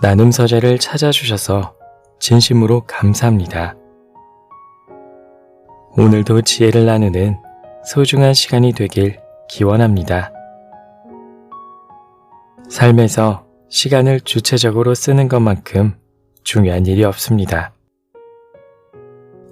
나눔 서재를 찾아주셔서 진심으로 감사합니다. 오늘도 지혜를 나누는 소중한 시간이 되길 기원합니다. 삶에서 시간을 주체적으로 쓰는 것만큼 중요한 일이 없습니다.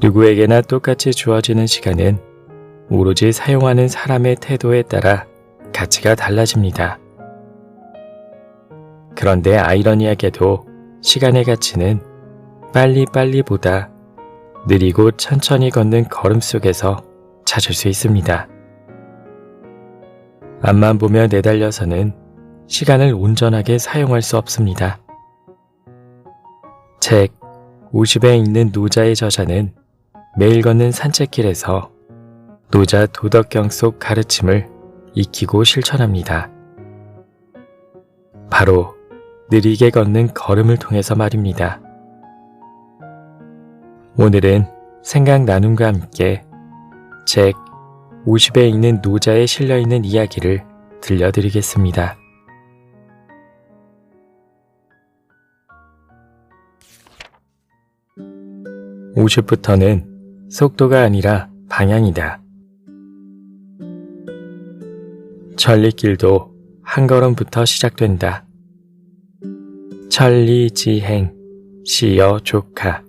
누구에게나 똑같이 주어지는 시간은 오로지 사용하는 사람의 태도에 따라 가치가 달라집니다. 그런데 아이러니하게도 시간의 가치는 빨리빨리보다 느리고 천천히 걷는 걸음 속에서 찾을 수 있습니다. 앞만 보며 내달려서는 시간을 온전하게 사용할 수 없습니다. 책 50에 있는 노자의 저자는 매일 걷는 산책길에서 노자 도덕경 속 가르침을 익히고 실천합니다. 바로 느리게 걷는 걸음을 통해서 말입니다. 오늘은 생각 나눔과 함께 책 50에 있는 노자에 실려 있는 이야기를 들려드리겠습니다. 50부터는 속도가 아니라 방향이다. 천리길도 한 걸음부터 시작된다. 천리지행, 시여 조카.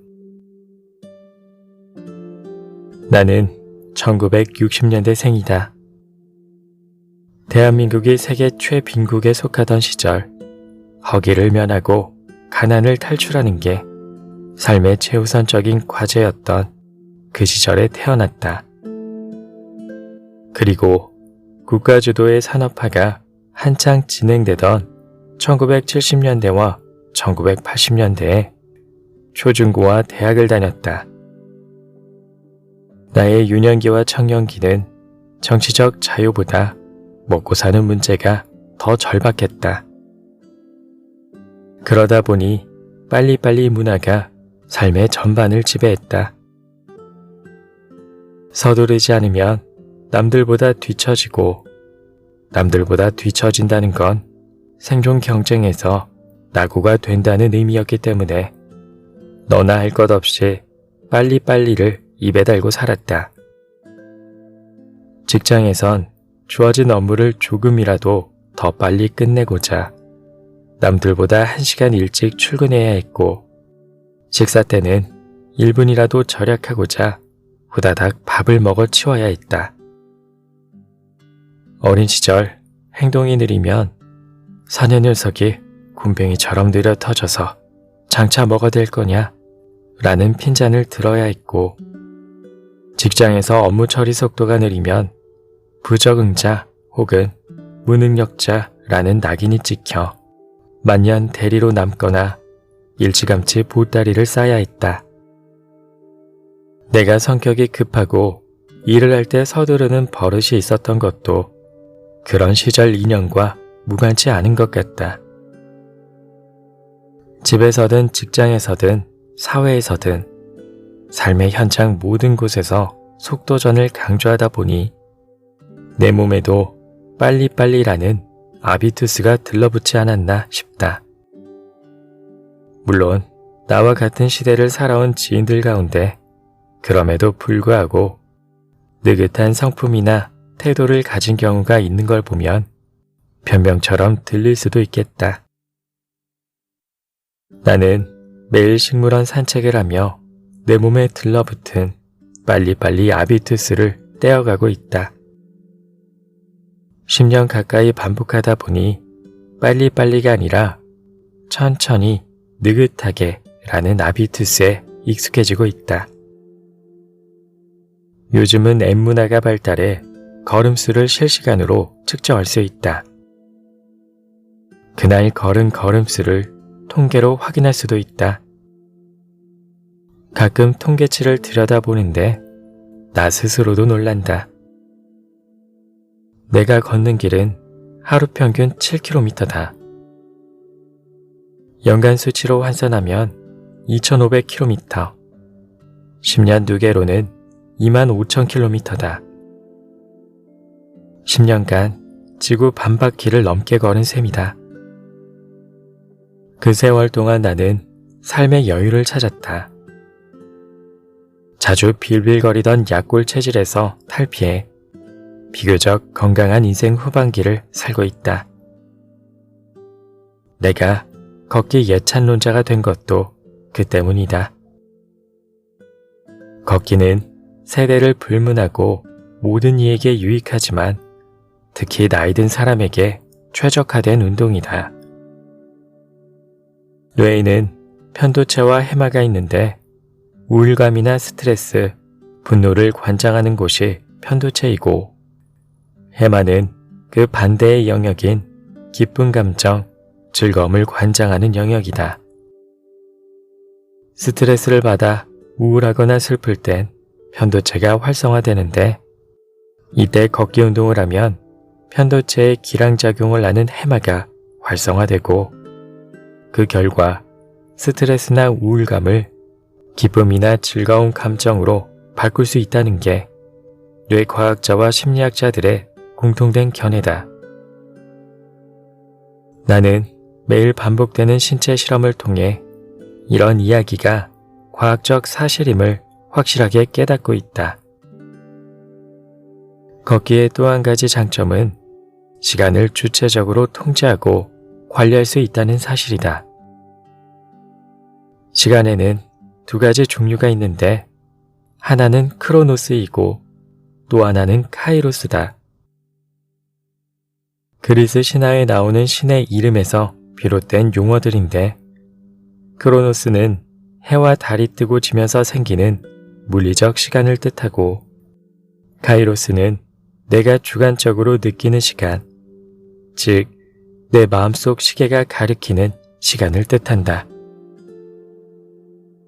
나는 1960년대 생이다. 대한민국이 세계 최빈국에 속하던 시절, 허기를 면하고 가난을 탈출하는 게 삶의 최우선적인 과제였던 그 시절에 태어났다. 그리고 국가주도의 산업화가 한창 진행되던 1970년대와 1980년대에 초중고와 대학을 다녔다. 나의 유년기와 청년기는 정치적 자유보다 먹고 사는 문제가 더 절박했다. 그러다 보니 빨리빨리 문화가 삶의 전반을 지배했다. 서두르지 않으면 남들보다 뒤처지고 남들보다 뒤처진다는 건 생존 경쟁에서 낙오가 된다는 의미였기 때문에 너나 할 것 없이 빨리빨리를 입에 달고 살았다. 직장에선 주어진 업무를 조금이라도 더 빨리 끝내고자 남들보다 한 시간 일찍 출근해야 했고 식사 때는 1분이라도 절약하고자 후다닥 밥을 먹어 치워야 했다. 어린 시절 행동이 느리면 사내 녀석이 굼벵이처럼 느려 터져서 장차 뭐가 될 거냐 라는 핀잔을 들어야 했고 직장에서 업무 처리 속도가 느리면 부적응자 혹은 무능력자라는 낙인이 찍혀 만년 대리로 남거나 일찌감치 보따리를 싸야 했다. 내가 성격이 급하고 일을 할 때 서두르는 버릇이 있었던 것도 그런 시절 인연과 무관치 않은 것 같다. 집에서든 직장에서든 사회에서든 삶의 현장 모든 곳에서 속도전을 강조하다 보니 내 몸에도 빨리빨리라는 아비투스가 들러붙지 않았나 싶다. 물론 나와 같은 시대를 살아온 지인들 가운데 그럼에도 불구하고 느긋한 성품이나 태도를 가진 경우가 있는 걸 보면 변명처럼 들릴 수도 있겠다. 나는 매일 식물원 산책을 하며 내 몸에 들러붙은 빨리빨리 아비투스를 떼어가고 있다. 10년 가까이 반복하다 보니 빨리빨리가 아니라 천천히 느긋하게 라는 아비투스에 익숙해지고 있다. 요즘은 앱 문화가 발달해 걸음수를 실시간으로 측정할 수 있다. 그날 걸은 걸음수를 통계로 확인할 수도 있다. 가끔 통계치를 들여다보는데 나 스스로도 놀란다. 내가 걷는 길은 하루 평균 7km다. 연간 수치로 환산하면 2,500km, 10년 누계로는 25,000km다. 10년간 지구 반바퀴를 넘게 걸은 셈이다. 그 세월 동안 나는 삶의 여유를 찾았다. 자주 빌빌거리던 약골 체질에서 탈피해 비교적 건강한 인생 후반기를 살고 있다. 내가 걷기 예찬론자가 된 것도 그 때문이다. 걷기는 세대를 불문하고 모든 이에게 유익하지만 특히 나이 든 사람에게 최적화된 운동이다. 뇌에는 편도체와 해마가 있는데 우울감이나 스트레스, 분노를 관장하는 곳이 편도체이고 해마는 그 반대의 영역인 기쁜 감정, 즐거움을 관장하는 영역이다. 스트레스를 받아 우울하거나 슬플 땐 편도체가 활성화되는데 이때 걷기 운동을 하면 편도체의 기량작용을 하는 해마가 활성화되고 그 결과 스트레스나 우울감을 기쁨이나 즐거운 감정으로 바꿀 수 있다는 게 뇌과학자와 심리학자들의 공통된 견해다. 나는 매일 반복되는 신체 실험을 통해 이런 이야기가 과학적 사실임을 확실하게 깨닫고 있다. 걷기의 또 한 가지 장점은 시간을 주체적으로 통제하고 관리할 수 있다는 사실이다. 시간에는 두 가지 종류가 있는데 하나는 크로노스이고 또 하나는 카이로스다. 그리스 신화에 나오는 신의 이름에서 비롯된 용어들인데 크로노스는 해와 달이 뜨고 지면서 생기는 물리적 시간을 뜻하고 카이로스는 내가 주관적으로 느끼는 시간, 즉, 내 마음속 시계가 가리키는 시간을 뜻한다.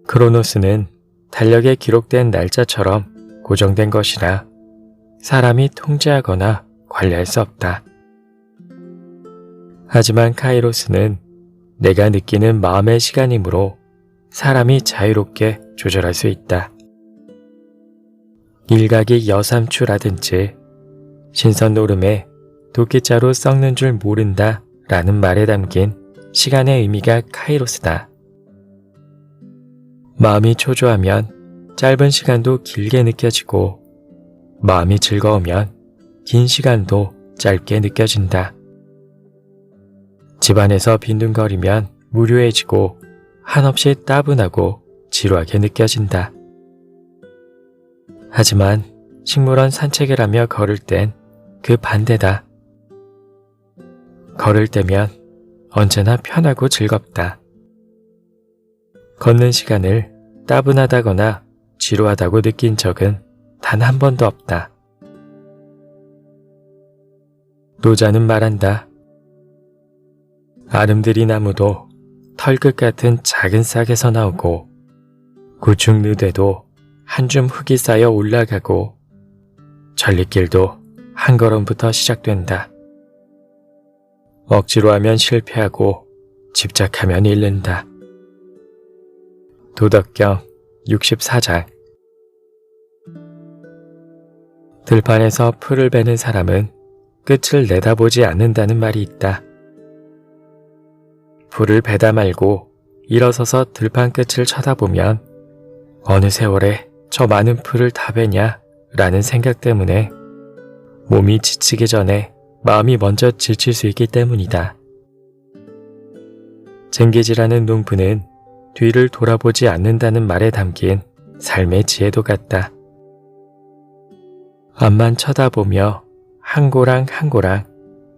크로노스는 달력에 기록된 날짜처럼 고정된 것이라 사람이 통제하거나 관리할 수 없다. 하지만 카이로스는 내가 느끼는 마음의 시간이므로 사람이 자유롭게 조절할 수 있다. 일각이 여삼추라든지 신선 노름에 도끼자루 썩는 줄 모른다 라는 말에 담긴 시간의 의미가 카이로스다. 마음이 초조하면 짧은 시간도 길게 느껴지고 마음이 즐거우면 긴 시간도 짧게 느껴진다. 집안에서 빈둥거리면 무료해지고 한없이 따분하고 지루하게 느껴진다. 하지만 식물원 산책을 하며 걸을 땐 그 반대다. 걸을 때면 언제나 편하고 즐겁다. 걷는 시간을 따분하다거나 지루하다고 느낀 적은 단 한 번도 없다. 노자는 말한다. 아름드리 나무도 털끝 같은 작은 싹에서 나오고 구축누대도 한 줌 흙이 쌓여 올라가고 전리길도 한 걸음부터 시작된다. 억지로 하면 실패하고 집착하면 잃는다. 도덕경 64장 들판에서 풀을 베는 사람은 끝을 내다보지 않는다는 말이 있다. 풀을 베다 말고 일어서서 들판 끝을 쳐다보면 어느 세월에 저 많은 풀을 다 베냐 라는 생각 때문에 몸이 지치기 전에 마음이 먼저 지칠 수 있기 때문이다. 쟁기지라는 농부는 뒤를 돌아보지 않는다는 말에 담긴 삶의 지혜도 같다. 앞만 쳐다보며 한 고랑 한 고랑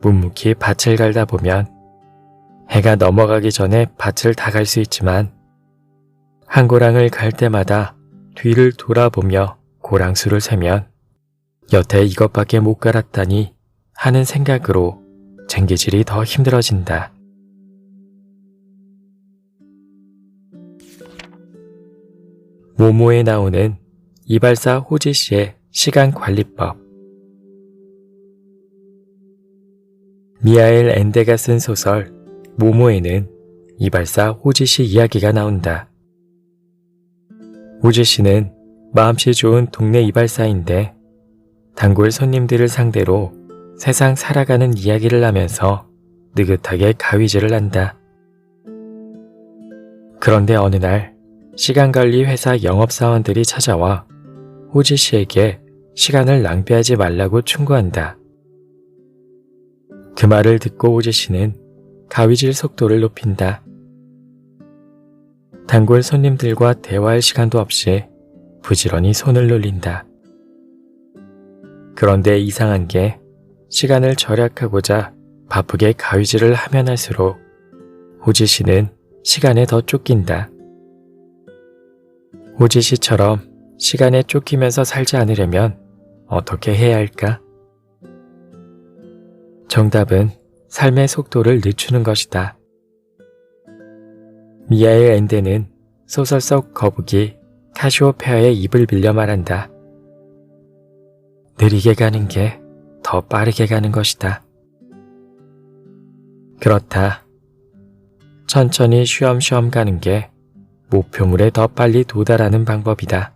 묵묵히 밭을 갈다 보면 해가 넘어가기 전에 밭을 다 갈 수 있지만 한 고랑을 갈 때마다 뒤를 돌아보며 고랑수를 세면 여태 이것밖에 못 갈았다니 하는 생각으로 쟁기질이 더 힘들어진다. 모모에 나오는 이발사 호지 씨의 시간 관리법. 미하엘 엔데가 쓴 소설 모모에는 이발사 호지 씨 이야기가 나온다. 호지 씨는 마음씨 좋은 동네 이발사인데 단골 손님들을 상대로 세상 살아가는 이야기를 하면서 느긋하게 가위질을 한다. 그런데 어느 날 시간관리 회사 영업사원들이 찾아와 호지 씨에게 시간을 낭비하지 말라고 충고한다. 그 말을 듣고 호지 씨는 가위질 속도를 높인다. 단골 손님들과 대화할 시간도 없이 부지런히 손을 놀린다. 그런데 이상한 게 시간을 절약하고자 바쁘게 가위질을 하면 할수록 호지 씨는 시간에 더 쫓긴다. 호지 씨처럼 시간에 쫓기면서 살지 않으려면 어떻게 해야 할까? 정답은 삶의 속도를 늦추는 것이다. 미아의 엔데는 소설 속 거북이 카시오페아의 입을 빌려 말한다. 느리게 가는 게 더 빠르게 가는 것이다. 그렇다. 천천히 쉬엄쉬엄 가는 게 목표물에 더 빨리 도달하는 방법이다.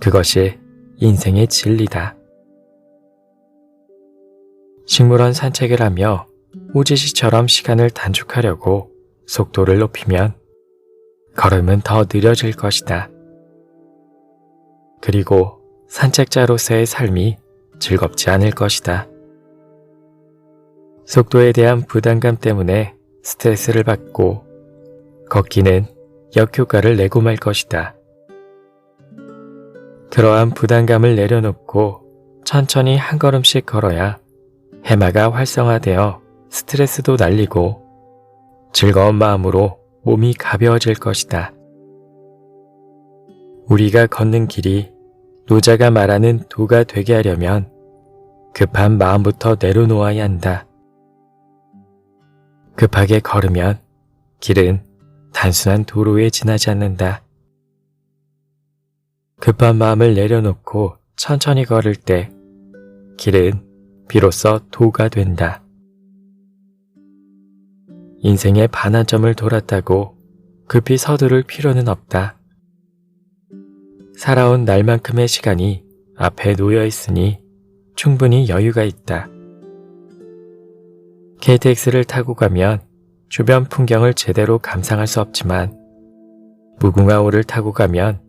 그것이 인생의 진리다. 식물원 산책을 하며 우지시처럼 시간을 단축하려고 속도를 높이면 걸음은 더 느려질 것이다. 그리고 산책자로서의 삶이 즐겁지 않을 것이다. 속도에 대한 부담감 때문에 스트레스를 받고 걷기는 역효과를 내고 말 것이다. 그러한 부담감을 내려놓고 천천히 한 걸음씩 걸어야 해마가 활성화되어 스트레스도 날리고 즐거운 마음으로 몸이 가벼워질 것이다. 우리가 걷는 길이 노자가 말하는 도가 되게 하려면 급한 마음부터 내려놓아야 한다. 급하게 걸으면 길은 단순한 도로에 지나지 않는다. 급한 마음을 내려놓고 천천히 걸을 때 길은 비로소 도가 된다. 인생의 반환점을 돌았다고 급히 서두를 필요는 없다. 살아온 날만큼의 시간이 앞에 놓여 있으니 충분히 여유가 있다. KTX를 타고 가면 주변 풍경을 제대로 감상할 수 없지만 무궁화호를 타고 가면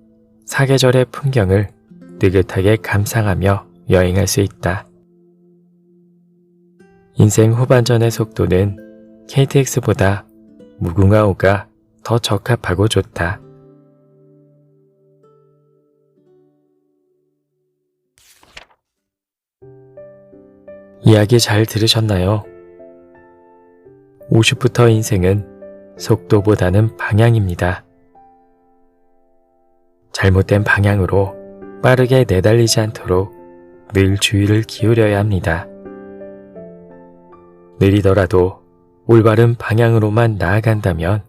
사계절의 풍경을 느긋하게 감상하며 여행할 수 있다. 인생 후반전의 속도는 KTX보다 무궁화호가 더 적합하고 좋다. 이야기 잘 들으셨나요? 50부터 인생은 속도보다는 방향입니다. 잘못된 방향으로 빠르게 내달리지 않도록 늘 주의를 기울여야 합니다. 느리더라도 올바른 방향으로만 나아간다면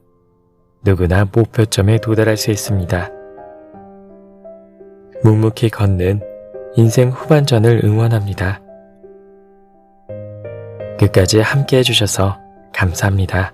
누구나 목표점에 도달할 수 있습니다. 묵묵히 걷는 인생 후반전을 응원합니다. 끝까지 함께 해주셔서 감사합니다.